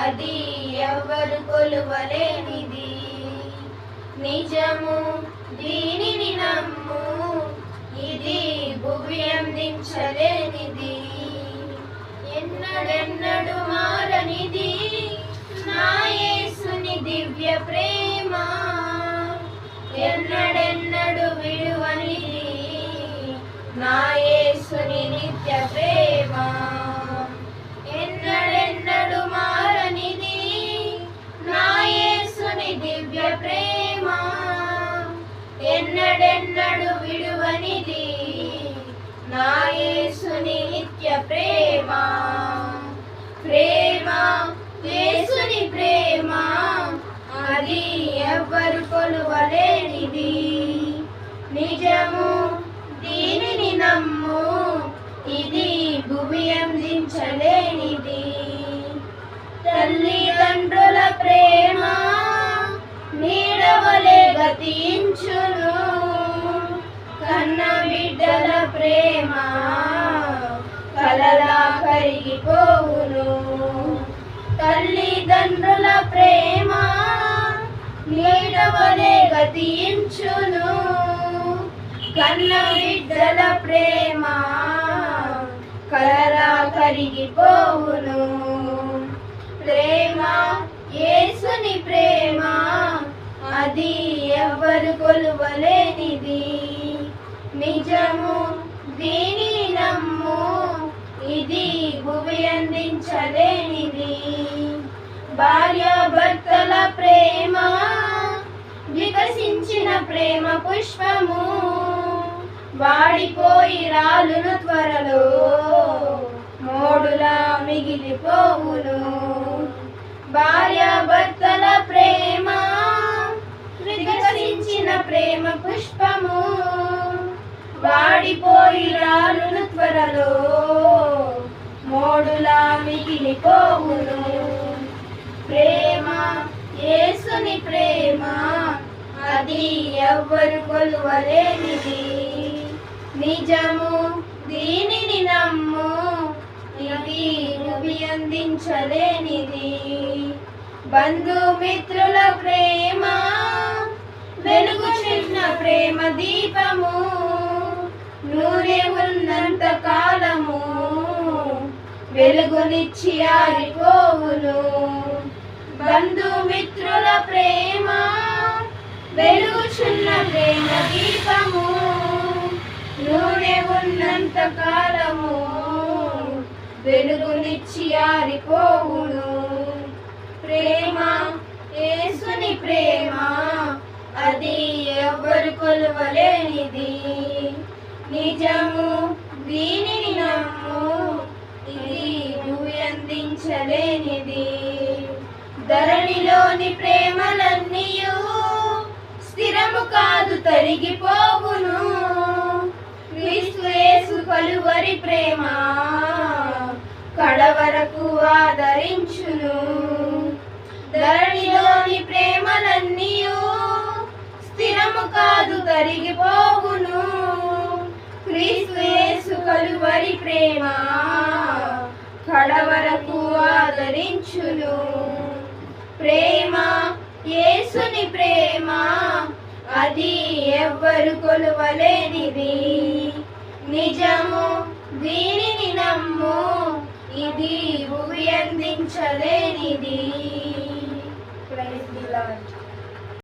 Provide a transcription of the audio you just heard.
అది ఎవరు కొలువలేనిది. నిజము దీనిని నమ్ము. ఇది భువి అందించలేనిది. ఎన్నడెన్నడు మారనిది. నాయసుని దివ్య ప్రేమ. ఎన్నడెన్నడు విడువనిది. నాయసుని నిత్య ప్రేమ. విడువనిది. నా యేసుని నిత్య ప్రేమ. ప్రేమ యేసుని ప్రేమ. అది ఎవ్వరు కొలువలేనిది. నిజము దీనిని నమ్ము. ఇది భూమి అందించలేనిది. తల్లిదండ్రుల ప్రేమ నీడవలే గతించు ప్రేమ కలలా కరిగిపోవును. తల్లిదండ్రుల ప్రేమ నీడవలే గతించును. కన్న బిడ్డల ప్రేమ కలరా కరిగిపోవును. ప్రేమ యేసుని ప్రేమ అది ఎవరు కొలువలేనిది. నిజము దీని నమ్ము ఇది భువి అందించలేనిది భార్యాభర్తల ప్రేమ వికసించిన ప్రేమ పుష్పము. వాడిపోయి రాలును త్వరలో మోడులా మిగిలిపోవును. భార్యాభర్తల ప్రేమ వికసించిన ప్రేమ పుష్పము. వాడిపోయి రాను త్వరలో మోడులా మిగిలిపోవును ప్రేమ యేసుని ప్రేమ అది ఎవ్వరు కొలువలేనిది. నిజము దీనిని నమ్ము ఇది భువి అందించలేనిది. బంధుమిత్రుల ప్రేమ వెలుగునిచ్చి ఆరిపోవును. బంధుమిత్రుల ప్రేమ వెలుగుచున్న ప్రేమ దీపము. నూనె ఉన్నంత కాలము వెలుగునిచ్చి ఆరిపోవును. ప్రేమ యేసుని ప్రేమ అది ఎవరు కొలవలేనిది. నిజము దీనిని నమ్ము ఇది అందించలేనిది ధరణిలోని ప్రేమలన్నీయు స్థిరము కాదు తరిగిపోవును. క్రీస్తు యేసు కలువరి ప్రేమ కడవరకు ఆదరించును. ధరణిలోని ప్రేమలన్నీయు స్థిరము కాదు తరిగిపోవును. క్రీస్తు యేసు కలువరి ప్రేమ కడవరకు ఆదరించును. ప్రేమ యేసుని ప్రేమ అది ఎవ్వరు కొలువలేనిది. నిజము దీనిని నమ్ము ఇది భూమి అందించలేనిది.